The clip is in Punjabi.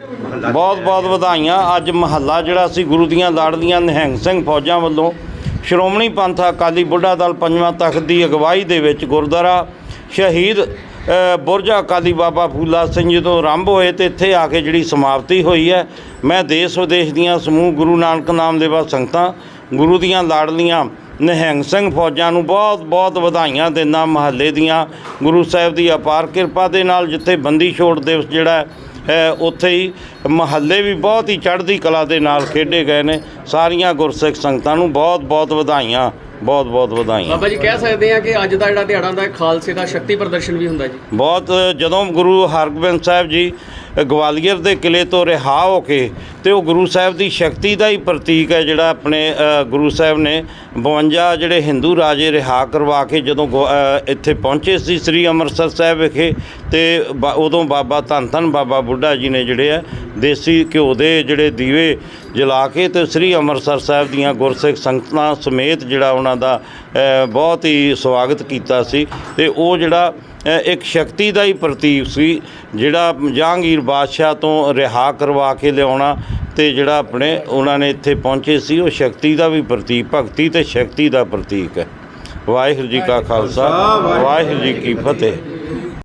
ਬਹੁਤ ਬਹੁਤ ਵਧਾਈਆਂ। ਅੱਜ ਮਹੱਲਾ ਜਿਹੜਾ ਸੀ ਗੁਰੂ ਦੀਆਂ ਲਾੜਲੀਆਂ ਨਿਹੰਗ ਸਿੰਘ ਫੌਜਾਂ ਵੱਲੋਂ ਸ਼੍ਰੋਮਣੀ ਪੰਥ ਅਕਾਲੀ ਬੁੱਢਾ ਦਲ ਪੰਜਵਾਂ ਤਖਤ ਦੀ ਅਗਵਾਈ ਦੇ ਵਿੱਚ ਗੁਰਦੁਆਰਾ ਸ਼ਹੀਦ ਅ, ਬੁਰਜ ਅਕਾਲੀ ਬਾਬਾ ਫੂਲਾ ਸਿੰਘ ਜੀ ਤੋਂ ਆਰੰਭ ਹੋਏ ਤੇ ਇੱਥੇ ਆ ਕੇ ਜਿਹੜੀ ਸਮਾਪਤੀ ਹੋਈ ਹੈ। ਮੈਂ ਦੇਸ਼ ਵਿਦੇਸ਼ ਦੀਆਂ ਸਮੂਹ ਗੁਰੂ ਨਾਨਕ ਨਾਮ ਦੇਵਾ ਸੰਗਤਾਂ ਗੁਰੂ ਦੀਆਂ ਲਾੜਲੀਆਂ ਨਿਹੰਗ ਸਿੰਘ ਫੌਜਾਂ ਨੂੰ ਬਹੁਤ ਬਹੁਤ ਵਧਾਈਆਂ ਦਿੰਦਾ ਮਹੱਲੇ ਦੀਆਂ। ਗੁਰੂ ਸਾਹਿਬ ਦੀ ਅਪਾਰ ਕਿਰਪਾ ਦੇ ਨਾਲ ਜਿੱਥੇ ਬੰਦੀ ਛੋੜ ਦਿਵਸ ਜਿਹੜਾ ਉੱਥੇ ਹੀ ਮਹੱਲੇ ਵੀ ਬਹੁਤ ਹੀ ਚੜ੍ਹਦੀ ਕਲਾ ਦੇ ਨਾਲ ਖੇਡੇ ਗਏ ਨੇ। ਸਾਰੀਆਂ ਗੁਰਸਿੱਖ ਸੰਗਤਾਂ ਨੂੰ ਬਹੁਤ ਬਹੁਤ ਵਧਾਈਆਂ ਬਹੁਤ ਬਹੁਤ ਵਧਾਈਆਂ। ਬਾਬਾ ਜੀ ਕਹਿ ਸਕਦੇ ਆ ਕਿ ਅੱਜ ਦਾ ਜਿਹੜਾ ਦਿਹਾੜਾ ਹੈ ਖਾਲਸੇ ਦਾ ਸ਼ਕਤੀ ਪ੍ਰਦਰਸ਼ਨ ਵੀ ਹੁੰਦਾ ਜੀ। ਬਹੁਤ ਜਦੋਂ ਗੁਰੂ ਹਰਗੋਬਿੰਦ ਸਾਹਿਬ ਜੀ ਗਵਾਲੀਅਰ ਦੇ ਕਿਲੇ ਤੋਂ ਰਿਹਾ ਹੋ ਕੇ ਤੇ ਉਹ ਗੁਰੂ ਸਾਹਿਬ ਦੀ ਸ਼ਕਤੀ ਦਾ ਹੀ ਪ੍ਰਤੀਕ ਹੈ ਜਿਹੜਾ ਆਪਣੇ ਗੁਰੂ ਸਾਹਿਬ ਨੇ 52 ਜਿਹੜੇ ਹਿੰਦੂ ਰਾਜੇ ਰਿਹਾ ਕਰਵਾ ਕੇ ਜਦੋਂ ਗੋ- ਇੱਥੇ ਪਹੁੰਚੇ ਸੀ ਸ੍ਰੀ ਅੰਮ੍ਰਿਤਸਰ ਸਾਹਿਬ ਵਿਖੇ ਤੇ ਬਾ- ਉਦੋਂ ਬਾਬਾ ਧੰਨ ਧੰਨ ਬਾਬਾ ਬੁੱਢਾ ਜੀ ਨੇ ਜਿਹੜੇ ਆ ਦੇਸੀ ਘਿਓ ਦੇ ਜਿਹੜੇ ਦੀਵੇ ਜਲਾ ਕੇ ਤੇ ਸ੍ਰੀ ਅੰਮ੍ਰਿਤਸਰ ਸਾਹਿਬ ਦੀਆਂ ਗੁਰਸਿੱਖ ਸੰਗਤਾਂ ਸਮੇਤ ਜਿਹੜਾ ਉਹਨਾਂ ਦਾ ਬਹੁਤ ਹੀ ਸਵਾਗਤ ਕੀਤਾ ਸੀ ਤੇ ਉਹ ਜਿਹੜਾ ਇੱਕ ਸ਼ਕਤੀ ਦਾ ਹੀ ਪ੍ਰਤੀਕ ਸੀ, ਜਿਹੜਾ ਜਹਾਂਗੀਰ ਬਾਦਸ਼ਾਹ ਤੋਂ ਰਿਹਾ ਕਰਵਾ ਕੇ ਲਿਆਉਣਾ ਤੇ ਜਿਹੜਾ ਆਪਣੇ ਉਹਨਾਂ ਨੇ ਇੱਥੇ ਪਹੁੰਚੇ ਸੀ, ਉਹ ਸ਼ਕਤੀ ਦਾ ਵੀ ਪ੍ਰਤੀਕ, ਭਗਤੀ ਤੇ ਸ਼ਕਤੀ ਦਾ ਪ੍ਰਤੀਕ ਹੈ। ਵਾਹਿਗੁਰੂ ਜੀ ਕਾ ਖਾਲਸਾ, ਵਾਹਿਗੁਰੂ ਜੀ ਕੀ ਫਤਿਹ।